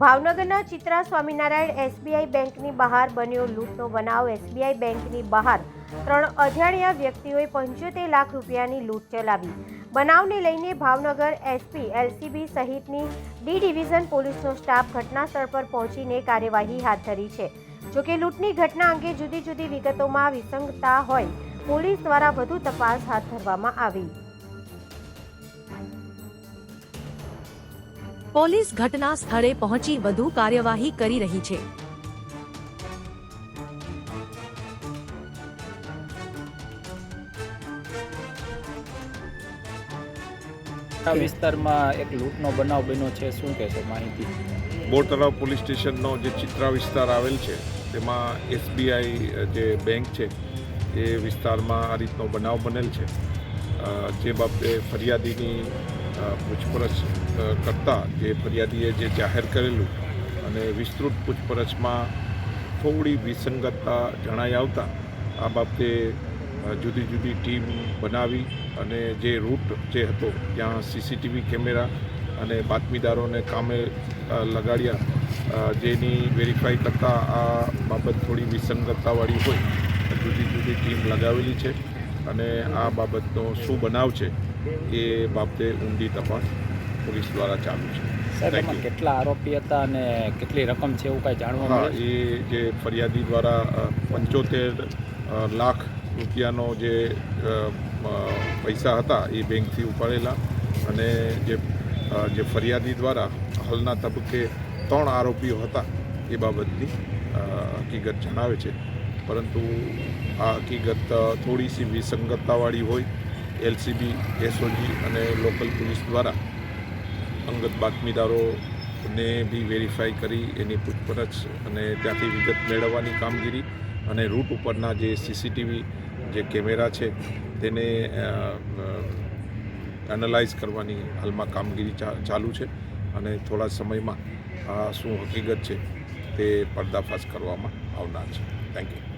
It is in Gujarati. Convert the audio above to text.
ભાવનગરના ચિત્રા સ્વામિનારાયણ એસબીઆઈ બેંકની બહાર બન્યો લૂંટનો બનાવ. એસબીઆઈ બેંકની બહાર ત્રણ અજાણ્યા વ્યક્તિઓએ પંચોતેર લાખ રૂપિયાની લૂંટ ચલાવી. બનાવને લઈને ભાવનગર એસપી, એલસીબી સહિતની ડી ડિવિઝન પોલીસનો સ્ટાફ ઘટનાસ્થળ પર પહોંચીને કાર્યવાહી હાથ ધરી છે. જોકે લૂંટની ઘટના અંગે જુદી જુદી વિગતોમાં વિસંગતા હોય, પોલીસ દ્વારા વધુ તપાસ હાથ ધરવામાં આવી. પોલીસ ઘટના સ્થળે પહોંચી વધુ કાર્યવાહી કરી રહી છે. આ વિસ્તારમાં એક લૂંટનો બનાવ બન્યો છે. શું કહેશો માહિતી? બોર તળાવ પોલીસ સ્ટેશનનો જે ચિત્રા વિસ્તાર આવેલ છે તેમાં એસબીઆઈ જે બેંક છે એ વિસ્તારમાં આ રીતનો બનાવ બનેલ છે. જે બાબતે ફરિયાદીની પૂછપરછ કરતાં જે ફરિયાદીએ જે જાહેર કરેલું અને વિસ્તૃત પૂછપરછમાં થોડી વિસંગતતા જણાઈ આવતા આ બાબતે જુદી જુદી ટીમ બનાવી અને જે રૂટ જે હતો ત્યાં સીસીટીવી કેમેરા અને બાતમીદારોને કામે લગાડ્યા. જેની વેરીફાઈ કરતાં આ બાબત થોડી વિસંગતતાવાળી હોય. જુદી જુદી ટીમ લગાવેલી છે અને આ બાબતનો શું બનાવ છે એ બાબતે ઊંડી તપાસ પોલીસ દ્વારા ચાલુ છે. સાહેબ એમાં કેટલા આરોપી હતા અને કેટલી રકમ છે એવું કાંઈ જાણવા મળે? એ જે ફરિયાદી દ્વારા પંચોતેર લાખ રૂપિયાનો જે પૈસા હતા એ બેંકથી ઉપાડેલા અને જે જે ફરિયાદી દ્વારા હાલના તબક્કે ત્રણ આરોપીઓ હતા એ બાબતની હકીકત જણાવે છે. પરંતુ આ હકીકત થોડીસી વિસંગતતાવાળી હોય એલસીબી, એસઓજી અને લોકલ પોલીસ દ્વારા અંગત બાતમીદારોને બી વેરીફાઈ કરી એની પૂછપરછ અને ત્યાંથી વિગત મેળવવાની કામગીરી અને રૂટ ઉપરના જે સીસીટીવી જે કેમેરા છે તેને એનાલાઇઝ કરવાની હાલમાં કામગીરી ચાલુ છે અને થોડા સમયમાં આ શું હકીકત છે તે પર્દાફાશ કરવામાં આવનાર છે. Thank you